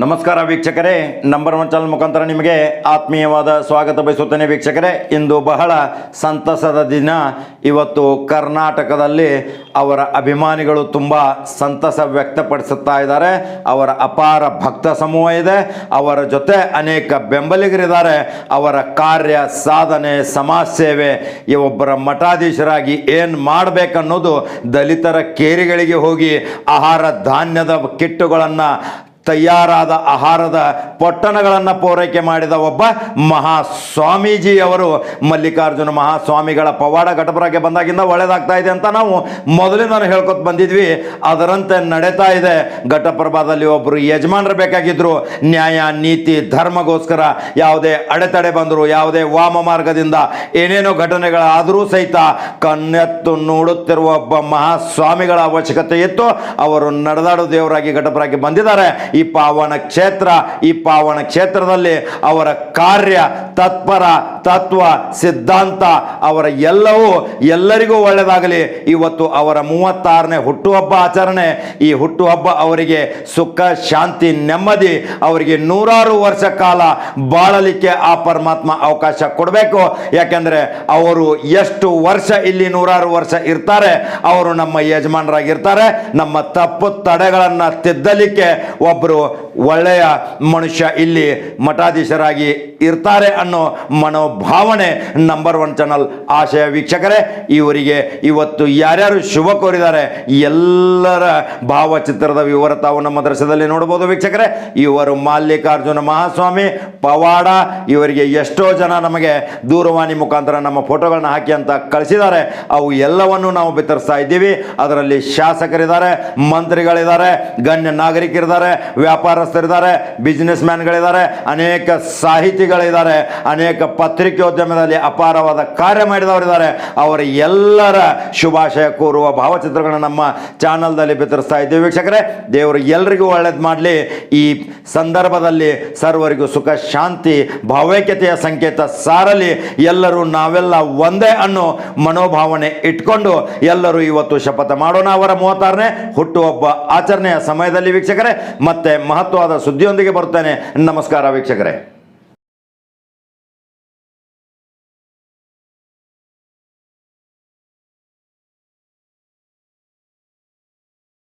ನಮಸ್ಕಾರ ವೀಕ್ಷಕರೇ number one channel ಮುಖಾಂತರ ನಿಮಗೆ ಆತ್ಮೀಯವಾದ ಸ್ವಾಗತ ಬಯಸುತ್ತೇನೆ ವೀಕ್ಷಕರೇ. ಇಂದು ಬಹಳ ಸಂತಸದ ದಿನ. ಇವತ್ತು ಕರ್ನಾಟಕದಲ್ಲಿ ಅವರ ಅಭಿಮಾನಿಗಳು ತುಂಬ ಸಂತಸ ವ್ಯಕ್ತಪಡಿಸುತ್ತಾ ಇದ್ದಾರೆ. ಅವರ ಅಪಾರ ಭಕ್ತ ಸಮೂಹ ಇದೆ. ಅವರ ಜೊತೆ ಅನೇಕ ಬೆಂಬಲಿಗರಿದ್ದಾರೆ. ಅವರ ಕಾರ್ಯ, ಸಾಧನೆ, ಸಮಾಜ ಸೇವೆ ಒಬ್ಬರ ಮಠಾಧೀಶರಾಗಿ ಏನು ಮಾಡಬೇಕನ್ನೋದು ದಲಿತರ ಕೇರಿಗಳಿಗೆ ಹೋಗಿ ಆಹಾರ ಧಾನ್ಯದ ಕಿಟ್ಟುಗಳನ್ನು ತಯಾರಾದ ಆಹಾರದ ಪೊಟ್ಟಣಗಳನ್ನು ಪೂರೈಕೆ ಮಾಡಿದ ಒಬ್ಬ ಮಹಾಸ್ವಾಮೀಜಿಯವರು ಮಲ್ಲಿಕಾರ್ಜುನ ಮಹಾಸ್ವಾಮಿಗಳ ಪವಾಡ ಘಟಪುರಕ್ಕೆ ಬಂದಾಗಿಂದ ಒಳ್ಳೇದಾಗ್ತಾ ಇದೆ ಅಂತ ನಾವು ಮೊದಲಿಂದ ಹೇಳ್ಕೊತ ಬಂದಿದ್ವಿ. ಅದರಂತೆ ನಡೀತಾ ಇದೆ. ಘಟಪ್ರಭಾದಲ್ಲಿ ಒಬ್ಬರು ಯಜಮಾನರು ಬೇಕಾಗಿದ್ದರು ನ್ಯಾಯ, ನೀತಿ, ಧರ್ಮಗೋಸ್ಕರ ಯಾವುದೇ ಅಡೆತಡೆ ಬಂದರು, ಯಾವುದೇ ವಾಮ ಮಾರ್ಗದಿಂದ ಏನೇನೋ ಘಟನೆಗಳಾದರೂ ಸಹಿತ ಕಣ್ಣೆತ್ತು ನೋಡುತ್ತಿರುವ ಒಬ್ಬ ಮಹಾಸ್ವಾಮಿಗಳ ಅವಶ್ಯಕತೆ ಇತ್ತು. ಅವರು ನಡೆದಾಡು ದೇವರಾಗಿ ಘಟಪರಾಗಿ ಬಂದಿದ್ದಾರೆ. ಈ ಪಾವನ ಕ್ಷೇತ್ರ, ಈ ಪಾವನ ಕ್ಷೇತ್ರದಲ್ಲಿ ಅವರ ಕಾರ್ಯ, ತತ್ಪರ, ತತ್ವ, ಸಿದ್ಧಾಂತ, ಅವರ ಎಲ್ಲವೂ ಎಲ್ಲರಿಗೂ ಒಳ್ಳೆಯದಾಗಲಿ. ಇವತ್ತು ಅವರ ಮೂವತ್ತಾರನೇ ಹುಟ್ಟುಹಬ್ಬ ಆಚರಣೆ, ಈ ಹುಟ್ಟುಹಬ್ಬ ಅವರಿಗೆ ಸುಖ, ಶಾಂತಿ, ನೆಮ್ಮದಿ, ಅವರಿಗೆ ನೂರಾರು ವರ್ಷ ಕಾಲ ಬಾಳಲಿಕ್ಕೆ ಆ ಪರಮಾತ್ಮ ಅವಕಾಶ ಕೊಡಬೇಕು. ಯಾಕೆಂದರೆ ಅವರು ಎಷ್ಟು ವರ್ಷ ಇಲ್ಲಿ ನೂರಾರು ವರ್ಷ ಇರ್ತಾರೆ, ಅವರು ನಮ್ಮ ಯಜಮಾನರಾಗಿರ್ತಾರೆ, ನಮ್ಮ ತಪ್ಪು ತಡೆಗಳನ್ನು ತಿದ್ದಲಿಕ್ಕೆ ಒಬ್ಬರು ಒಳ್ಳೆಯ ಮನುಷ್ಯ ಇಲ್ಲಿ ಮಠಾಧೀಶರಾಗಿ ಇರ್ತಾರೆ ಅನ್ನೋ ಮನೋಭಾವನೆ ನಂಬರ್ ಒನ್ ಚಾನಲ್ ಆಶಯ ವೀಕ್ಷಕರೇ ಇವರಿಗೆ ಇವತ್ತು ಯಾರ್ಯಾರು ಶುಭ ಕೋರಿದ್ದಾರೆ, ಎಲ್ಲರ ಭಾವಚಿತ್ರದ ವಿವರ ತಾವು ನಮ್ಮ ದೃಶ್ಯದಲ್ಲಿ ನೋಡ್ಬೋದು ವೀಕ್ಷಕರೇ. ಇವರು ಮಲ್ಲಿಕಾರ್ಜುನ ಮಹಾಸ್ವಾಮಿ, ಪವಾಡ, ಇವರಿಗೆ ಎಷ್ಟೋ ಜನ ನಮಗೆ ದೂರವಾಣಿ ಮುಖಾಂತರ ನಮ್ಮ ಫೋಟೋಗಳನ್ನ ಹಾಕಿ ಅಂತ ಕಳಿಸಿದ್ದಾರೆ. ಅವು ಎಲ್ಲವನ್ನು ನಾವು ಬಿತ್ತರಿಸ್ತಾ ಇದ್ದೀವಿ. ಅದರಲ್ಲಿ ಶಾಸಕರಿದ್ದಾರೆ, ಮಂತ್ರಿಗಳಿದ್ದಾರೆ, ಗಣ್ಯ ನಾಗರಿಕರಿದ್ದಾರೆ ವ್ಯಾಪಾರಸ್ಥರಿದ್ದಾರೆ ಬಿಸ್ನೆಸ್ ಮ್ಯಾನ್ಗಳಿದ್ದಾರೆ ಅನೇಕ ಸಾಹಿತಿಗಳಿದ್ದಾರೆ, ಅನೇಕ ಪತ್ರಿಕೋದ್ಯಮದಲ್ಲಿ ಅಪಾರವಾದ ಕಾರ್ಯ ಮಾಡಿದವರಿದ್ದಾರೆ. ಅವರ ಎಲ್ಲರ ಶುಭಾಶಯ ಕೋರುವ ಭಾವಚಿತ್ರಗಳನ್ನು ನಮ್ಮ ಚಾನಲ್ದಲ್ಲಿ ಬಿತ್ತರಿಸ್ತಾ ಇದ್ದೀವಿ. ವೀಕ್ಷಕರೇ, ದೇವರು ಎಲ್ರಿಗೂ ಒಳ್ಳೇದು ಮಾಡಲಿ. ಈ ಸಂದರ್ಭದಲ್ಲಿ ಸರ್ವರಿಗೂ ಸುಖ, ಶಾಂತಿ, ಭಾವೈಕ್ಯತೆಯ ಸಂಕೇತ ಸಾರಲಿ. ಎಲ್ಲರೂ ನಾವೆಲ್ಲ ಒಂದೇ ಅನ್ನೋ ಮನೋಭಾವನೆ ಇಟ್ಕೊಂಡು ಎಲ್ಲರೂ ಇವತ್ತು ಶಪಥ ಮಾಡೋಣ. ಅವರ ಮೂವತ್ತಾರನೇ ಹುಟ್ಟುಹಬ್ಬ ಆಚರಣೆಯ ಸಮಯದಲ್ಲಿ ವೀಕ್ಷಕರೇ ಮತ್ತೆ ಮಹತ್ವವಾದ ಸುದ್ದಿಯೊಂದಿಗೆ ಬರ್ತೇನೆ ನಮಸ್ಕಾರ ವೀಕ್ಷಕರೇ.